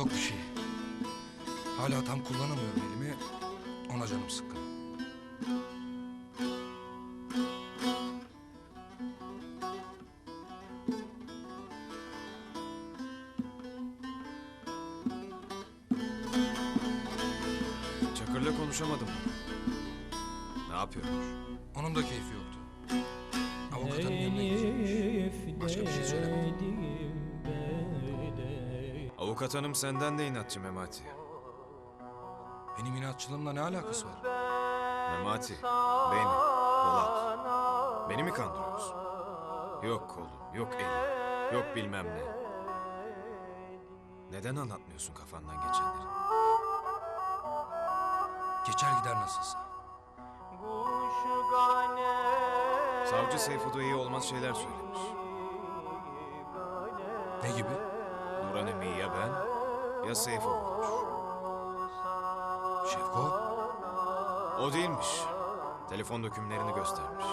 Yok bir şey. Hala tam kullanamıyorum elimi. Ona canım sıkkın. Çakır'la konuşamadım. Ne yapıyormuş? Onun da keyfi yoktu. Avukat hanım yanına gidecekmiş. Başka bir şey söylemedi. Avukat hanım senden de inatçı Memati. Benim inatçılığımla ne alakası var? Memati, beni, Polat. Beni mi kandırıyorsun? Yok kolum, yok elim, yok bilmem ne. Neden anlatmıyorsun kafandan geçenleri? Geçer gider nasılsa. Savcı Seyfu'da iyi olmaz şeyler söylemiş. Ne gibi? Emi'yi ya ben ya Seyfo vurmuş. Şevko? O değilmiş. Telefon dökümlerini göstermiş.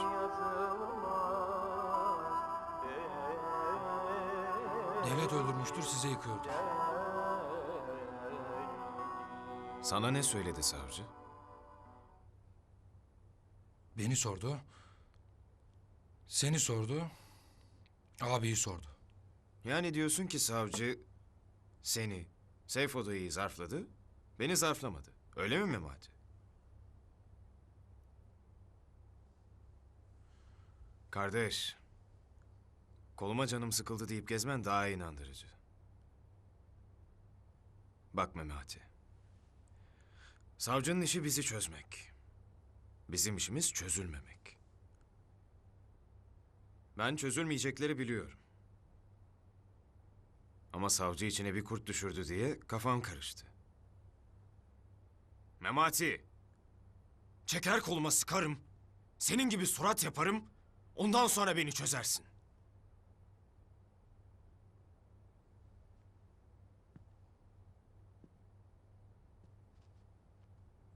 Devlet öldürmüştür size yıkıyordu. Sana ne söyledi savcı? Beni sordu. Seni sordu. Abiyi sordu. Yani diyorsun ki savcı seni, Seyfo'da'yı zarfladı, beni zarflamadı. Öyle mi Memati? Kardeş, koluma canım sıkıldı deyip gezmen daha inandırıcı. Bak Memati, savcının işi bizi çözmek. Bizim işimiz çözülmemek. Ben çözülmeyecekleri biliyorum. Ama savcı içine bir kurt düşürdü diye kafam karıştı. Memati! Çeker koluma sıkarım. Senin gibi surat yaparım. Ondan sonra beni çözersin.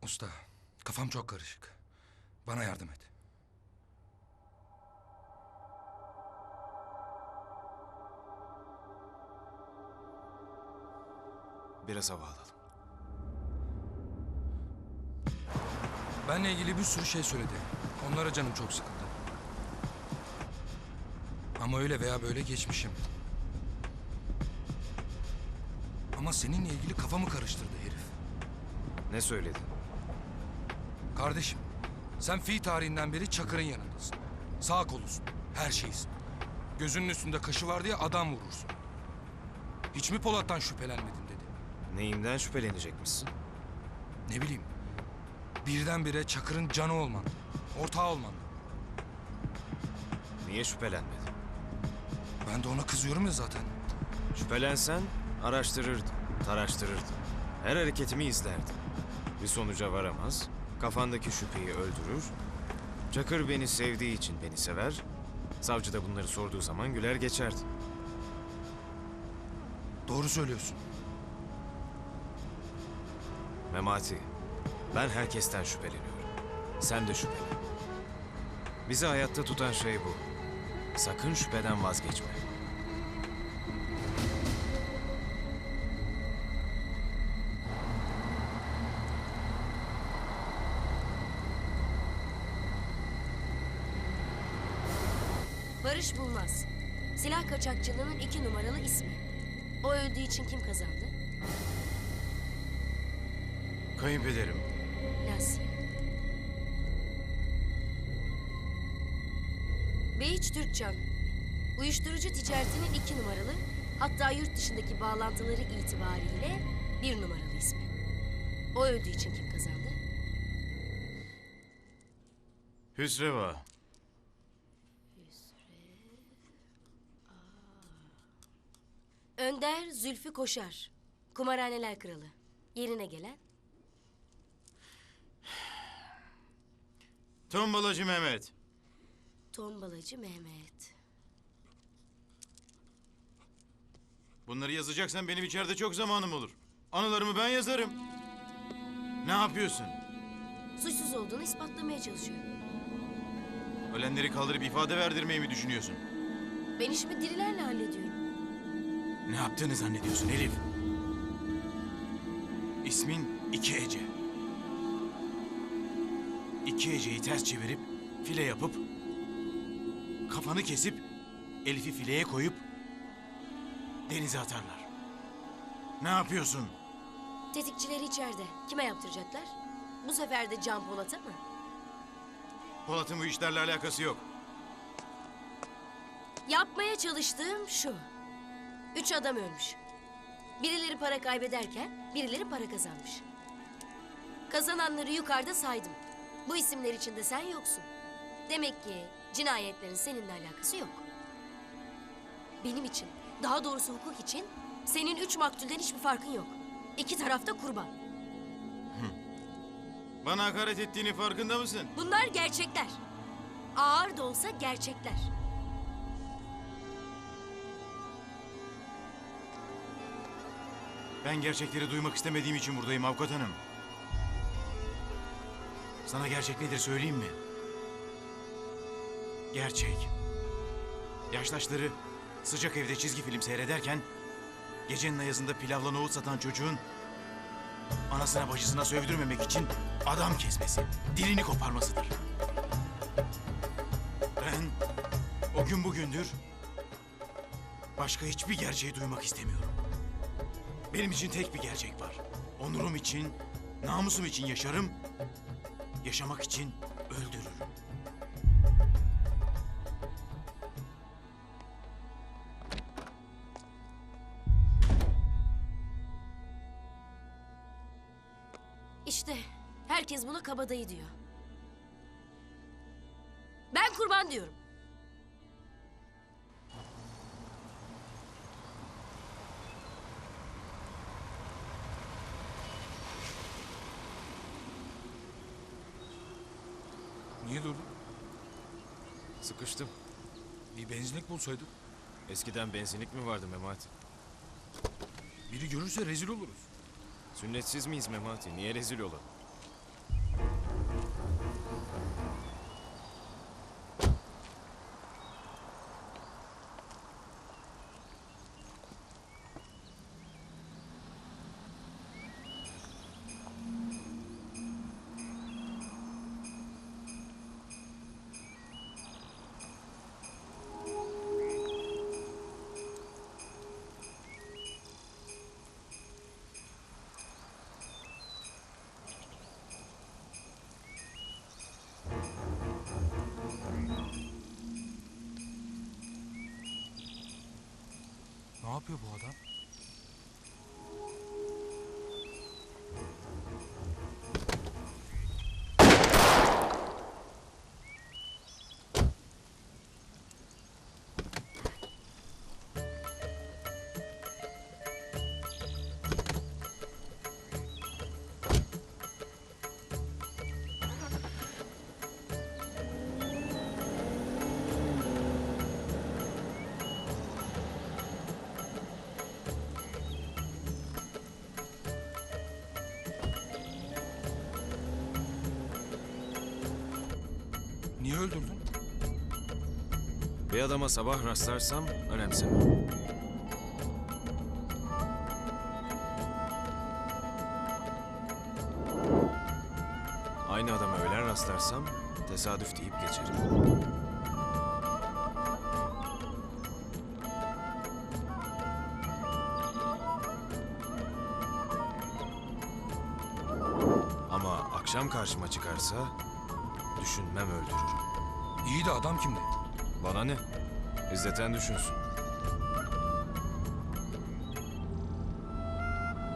Usta, kafam çok karışık. Bana yardım et. Biraz hava alalım. Benle ilgili bir sürü şey söyledi. Onlara canım çok sıkıldı. Ama öyle veya böyle geçmişim. Ama seninle ilgili kafamı karıştırdı herif. Ne söyledi? Kardeşim, sen fi tarihinden beri Çakır'ın yanındasın. Sağ kolusun, her şeysin. Gözünün üstünde kaşı var diye adam vurursun. Hiç mi Polat'tan şüphelenmedin. Neyimden şüphelenecekmişsin? Ne bileyim, birdenbire Çakır'ın canı olman, ortağı olman. Niye şüphelenmedin? Ben de ona kızıyorum ya zaten. Şüphelensen araştırırdın, taraştırırdın. Her hareketimi izlerdin. Bir sonuca varamaz, kafandaki şüpheyi öldürür. Çakır beni sevdiği için beni sever. Savcı da bunları sorduğu zaman güler geçerdi. Doğru söylüyorsun. Memati, ben herkesten şüpheleniyorum. Sen de şüphelen. Bizi hayatta tutan şey bu. Sakın şüpheden vazgeçme. Barış Bulmaz. Silah kaçakçılığının iki numaralı ismi. O öldüğü için kim kazandı? Kayınpederim. Lasya. Beyiç Türkcan. Uyuşturucu ticaretinin iki numaralı, hatta yurt dışındaki bağlantıları itibariyle bir numaralı ismi. O öldüğü için kim kazandı? Hüsreva. Önder Zülfü Koşar. Kumarhaneler kralı. Yerine gelen Tombalacı Mehmet. Tombalacı Mehmet. Bunları yazacaksan benim içeride çok zamanım olur. Anılarımı ben yazarım. Ne yapıyorsun? Suçsuz olduğunu ispatlamaya çalışıyor. Ölenleri kaldırıp ifade verdirmeyi mi düşünüyorsun? Ben işimi dirilerle hallediyorum. Ne yaptığını zannediyorsun Elif? ismin iki Ece. İki Ece'yi ters çevirip file yapıp kafanı kesip Elif'i fileye koyup denize atarlar. Ne yapıyorsun? Tetikçileri içeride. Kime yaptıracaklar? Bu sefer de Can Polat'a mı? Polat'ın bu işlerle alakası yok. Yapmaya çalıştığım şu. Üç adam ölmüş. Birileri para kaybederken birileri para kazanmış. Kazananları yukarıda saydım. Bu isimler içinde sen yoksun. Demek ki cinayetlerin seninle alakası yok. Benim için, daha doğrusu hukuk için senin üç maktulden hiçbir farkın yok. İki tarafta kurban. Bana hakaret ettiğini farkında mısın? Bunlar gerçekler. Ağır da olsa gerçekler. Ben gerçekleri duymak istemediğim için buradayım avukat hanım. Sana gerçek nedir söyleyeyim mi? Gerçek. Yaştaşları sıcak evde çizgi film seyrederken gecenin ayazında pilavla nohut satan çocuğun anasına bacısına sövdürmemek için adam kesmesi, dilini koparmasıdır. Ben o gün bugündür başka hiçbir gerçeği duymak istemiyorum. Benim için tek bir gerçek var. Onurum için, namusum için yaşarım. Yaşamak için öldürürüm. İşte herkes buna kabadayı diyor. Ben kurban diyorum. Niye durdun? Sıkıştım. Bir benzinlik bulsaydık. Eskiden benzinlik mi vardı Memati? Biri görürse rezil oluruz. Sünnetsiz miyiz Memati? Niye rezil olalım? Ne yapıyor bu adam? Öldürdün? Bir adama sabah rastlarsam önemsemem. Aynı adama öğlen rastlarsam tesadüf deyip geçerim. Ama akşam karşıma çıkarsa düşünmem öldürürüm. İyi de adam kimdi? Bana ne? İzzeten düşünsün.